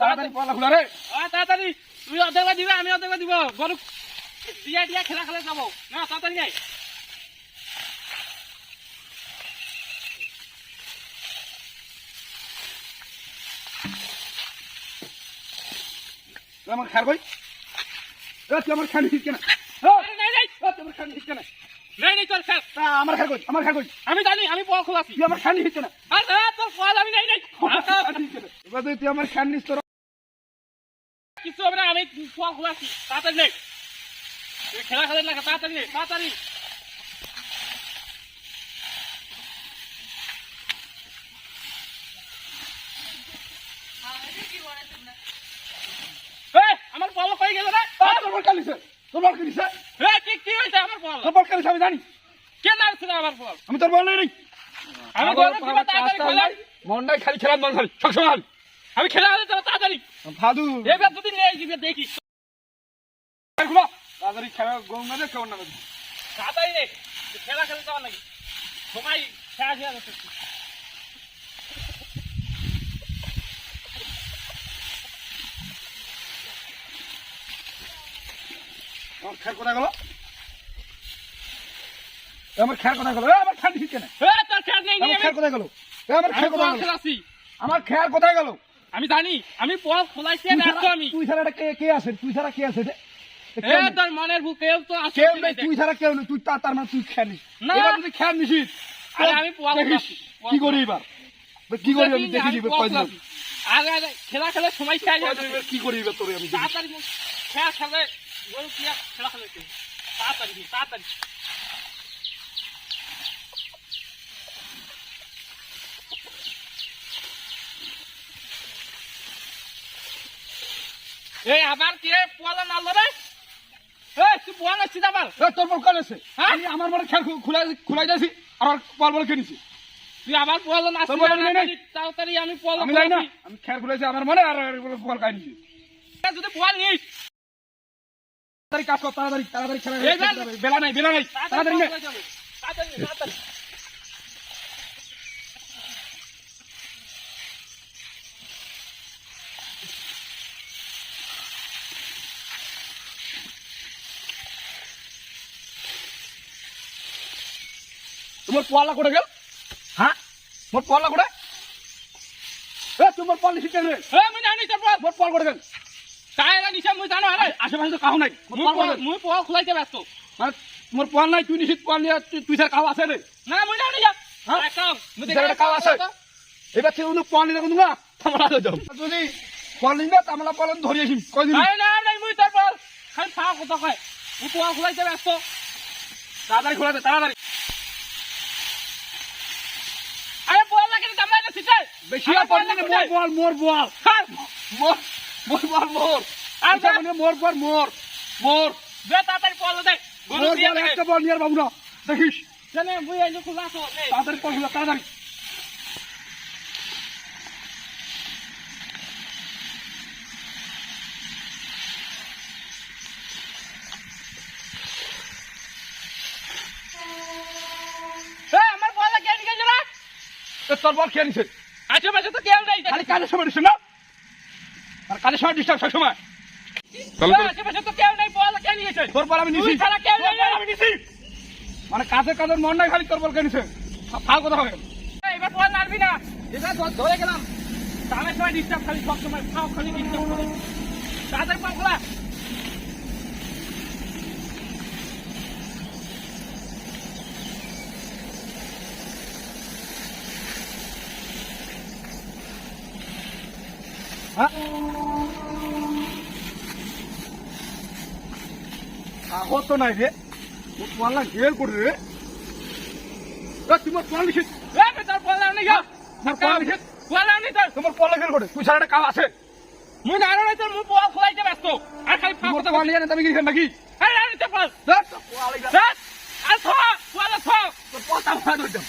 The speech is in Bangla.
তাড়াতাড়ি পলা খুলা রে। তাড়াতাড়ি। তুমি অর্ধেকবার দিবে আমি অর্ধেকবার দিব। গরু দিয়া দিয়া খেলা খেলা যাব। না তাড়াতাড়ি যাই আমার খার আমার খান তুই আমার খান কেন? নাই নাই তোর খেল তা আমার খার কই আমার খার কই আমি জানি আমি খোলাছি আমার খান আরে তোর পল আমি নাই নাই। এবার তুই তুই আমার খান নিস তোর কিছু হবে না আমি পল খোলাছি তাড়াতাড়ি নে। তুই খেলা খেলা লাগে তাড়াতাড়ি নে তাড়াতাড়ি। এই, আমার পল কই গেল রে? আ, কালিছে তোর কালিছে। এই, কি কি হইছে আমার পল তোর কালিছে আমি জানি। কেন আসছে না আমার পল আমি তোর বল নাই নাই। আমি তাড়াতাড়ি খেলা। মন্ডাই খালি খেলার খালি আমি খেলা হলে যাব তাড়াতাড়ি এবার দুদিন নিয়ে আসবি দেখি। তাড়াতাড়ি খেলা গঙ্গা দে কেমন নামে তাড়াতাড়ি নে খেলা খেলে যাওয়ার নাকি। সময় খেলা খেলা আমার খেয়ার কোথায় গেল? আমার খেয়ার কোথায় গেল? আমার কেন নেই আমার খেয়ার কোথায় গেল? আমার আমি খেয়ার কোথায় গেল? আমার খেয়ার কোথায় গেল? আমি জানি আমি পল খোলাইছি তুই আমি। তুই ছাড়া কে কে আছে? তুই ছাড়া কে আছে। তোর মনের তো আসে কেউ নেই তুই ছাড়া কেউ নেই তুই তার তার মানে তুই নিস। না। খেয়াল নিছিস আরে আমি পল কি করি এবার? কি করি আমি? দেখি দিবে কয়দিন। আরে আরে খেলা খেলে সময় এবার কি করি এবার তোরে আমি তাড়াতাড়ি খেলা খেলে গরু কি খেলা খেলে তাড়াতাড়ি তাড়াতাড়ি। এই আবার কি পোয়ালা নাড়লো রে? এই তুই পোয়া নাচ্ছিস আবার? তোর বল কাল আছে হ্যাঁ? আমি আমার বলে খেয়াল খুলাই খুলাই যাচ্ছি আর বল বল খেয়ে তুই আবার পোয়ালা নাচ্ছিস আমি নাই, নাই। তাড়াতাড়ি আমি পোয়ালা আমি যাই না। আমি খেয়াল খুলেছি আমার মনে আর আর খাই নিছি যদি পোয়া নিস। তাড়াতাড়ি কাজ কর তাড়াতাড়ি তাড়াতাড়ি খেলা বেলা নাই বেলা নাই। তাড়াতাড়ি তাড়াতাড়ি। তোমার পোয়ালা করে গেল? হ্যাঁ? মোর পোয়ালা করে এ তোমার পোয়ালা শিখতে রে এ মুই জানি তোর পোয়া মোর পোয়াল করে গেল। তাইরা নিছে মুই জানো আরে আশেপাশে তো কাউ নাই। মুই পোয়াল খুলাইতে ব্যস্ত। মানে মোর পোয়াল নাই তুই নিশ্চিত পোয়াল নিয়ে তুই- স্যার কাউ আছে রে? না মুই জানি যা হ্যাঁ? একদম মুই স্যার কাউ আছে। এবার তুই উনি পোয়াল নিলে না তামলা হয়ে যাও যদি পোয়াল নিলে তামলা পোয়াল ধরে আসিম। কয়দিন আরে না না মুই তোর পোয়া খালি ফা কথা কয়। মুই পোয়া খুলাইতে ব্যস্ত। তাড়াতাড়ি খোলা দে তাড়াতাড়ি আরে পোয়া লাগে না না সিটে বেশি মোর বল। মোর বল। হ্যাঁ মোর মোর বল মোর। আর মানে মোর বল মোর। মোর। বে তাড়াতাড়ি পোয়া দে। মোর বল একটা বল নিয়ে বাবু না। দেখিস? জানে মুই এই খুলা তো তাড়াতাড়ি বল তাড়াতাড়ি। এ আমার পোয়া লাগে নিকে যা এ তোর বল খেয়ে নিছে? আশেপাশে তো কেউ নাই খালি কাজের সময় না? আর কাজের সময় ডিস্টার্ব সব সময় আশেপাশে তো কেউ নাই পোয়া লাগে নিয়েছে? তোর বল আমি নিছি। ছাড়া কেউ নেই। বল আমি নিছি। মানে কাজে কাজের মন নাই খালি তোর বল খেয়ে নিছে? ফাল কথা হবে। এবার পোয়া নাড়বি না। এবার ধর- গেলাম। তামের সময় ডিস্টার্ব খালি সব সময় খাও খালি ডিস্টার্ব। করে পা তো নাই তোর গেল করে রে। এ, তোমার পাল নিছে এ বেটার পোয়া লাও নি গা তোমার পাল নিছে পোয়া লাও নি তোর। তোমার পাল্লা গেল করে। তুই একটা কাজ আছে। মুই জানো না তোর মুই পোয়া খোলাইতে ব্যস্ত। আর খালি ফা তোমার কথা তো পাল কি নাকি? আরে আরে তোর পোয়া দেখ, তোর পাল লাগা। আর থা পোয়া লা থা তোর পাল তামলা ধরতাম